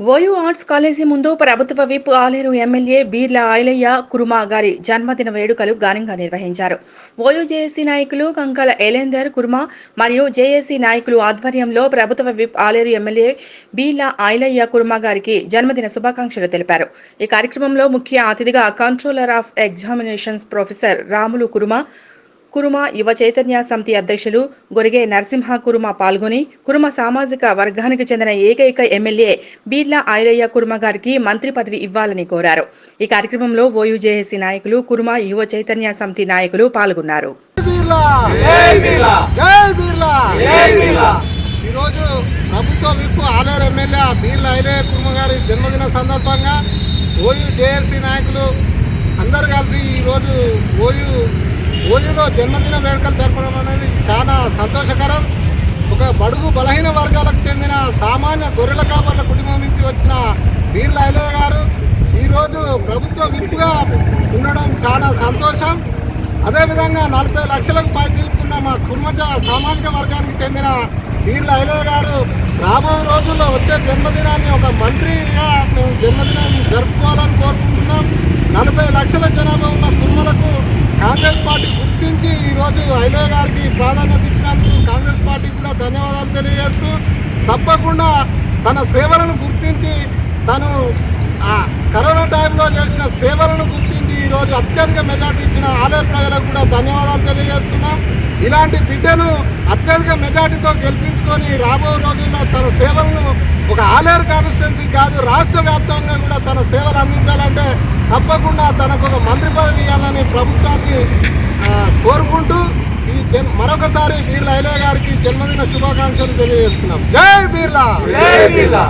OU arts college ముందు ప్రభుత్వ whip Aleru MLA Beerla Ailaiah Kuruma గారి జన్మదిన వేడుకలు ఘనంగా నిర్వహించారు. ఓయూ జేఏసీ నాయకులు కంకల ఎలేందర్ కుర్మా మరియు జేఏసీ నాయకులు ఆధ్వర్యంలో ప్రభుత్వ విప్ ఆలేరు ఎమ్మెల్యే బీర్ల ఆయలయ్య కుర్మా గారికి జన్మదిన శుభాకాంక్షలు తెలిపారు. ఈ కార్యక్రమంలో ముఖ్య అతిథిగా controller of examinations professor Ramulu Kuruma Kuruma Yuva Chaitanya Samiti అధ్యక్షులు గొరిగే నరసింహ కురుమ పాల్గొని కురుమ సామాజిక వర్గానికి చెందిన ఏకైక ఎమ్మెల్యే బీర్లా ఐలయ్య కురుమ గారికి మంత్రి పదవి ఇవ్వాలని కోరారు. ఈ కార్యక్రమంలో ఓయూజేఏసీ నాయకులు కురుమ యువ చైతన్య సమితి నాయకులు పాల్గొన్నారు. ఈరోజు ప్రభుత్వ ఆలేరు ఎమ్మెల్యే బీర్లా ఐలయ్య కుర్మ గారి జన్మదిన సందర్భంగా ఓయూ జేఏసీ నాయకులు అందరు కలిసి ఈరోజు ఓయూ ఓయూలో జన్మదిన వేడుకలు జరపడం అనేది చాలా సంతోషకరం. ఒక బడుగు బలహీన వర్గాలకు చెందిన సామాన్య గొర్రెల కాపర్ల కుటుంబం నుంచి వచ్చిన వీర్ల ఐలయ్య గారు ఈరోజు ప్రభుత్వ విప్పుగా ఉండడం చాలా సంతోషం. అదేవిధంగా నలభై లక్షలకు పై మా కుర్మజ సామాజిక వర్గానికి చెందిన వీర్ల ఐలయ్య గారు రాబో రోజుల్లో వచ్చే జన్మదినాన్ని ఒక మంత్రిగా మేము జన్మదినాన్ని జరుపుకోవాలని కోరుకుంటున్నాం. నలభై లక్షల జనాభా కాంగ్రెస్ పార్టీ గుర్తించి ఈరోజు అయలే గారికి ప్రాధాన్యత ఇచ్చినందుకు కాంగ్రెస్ పార్టీ కూడా ధన్యవాదాలు తెలియజేస్తూ తప్పకుండా తన సేవలను గుర్తించి తను ఆ కరోనా టైంలో చేసిన సేవలను గుర్తించి ఈరోజు అత్యధిక మెజార్టీ ఇచ్చిన ఆలయ ప్రజలకు కూడా ధన్యవాదాలు తెలియజేస్తున్నాం. ఇలాంటి బిడ్డను అత్యధిక మెజార్టీతో గెలిపించుకొని రాబో రోజుల్లో తన సేవలను ఒక ఆలేరు కాన్స్టిట్యున్సీ కాదు రాష్ట్ర వ్యాప్తంగా కూడా తన సేవలు అందించాలంటే తప్పకుండా తనకు ఒక మంత్రి పదవి ఇవ్వాలని ప్రభుత్వాన్ని కోరుకుంటూ ఈ జన్ మరొకసారి బీర్లా ఐలయ్య గారికి జన్మదిన శుభాకాంక్షలు తెలియజేస్తున్నాం. జై బీర్లా! బిర్లా!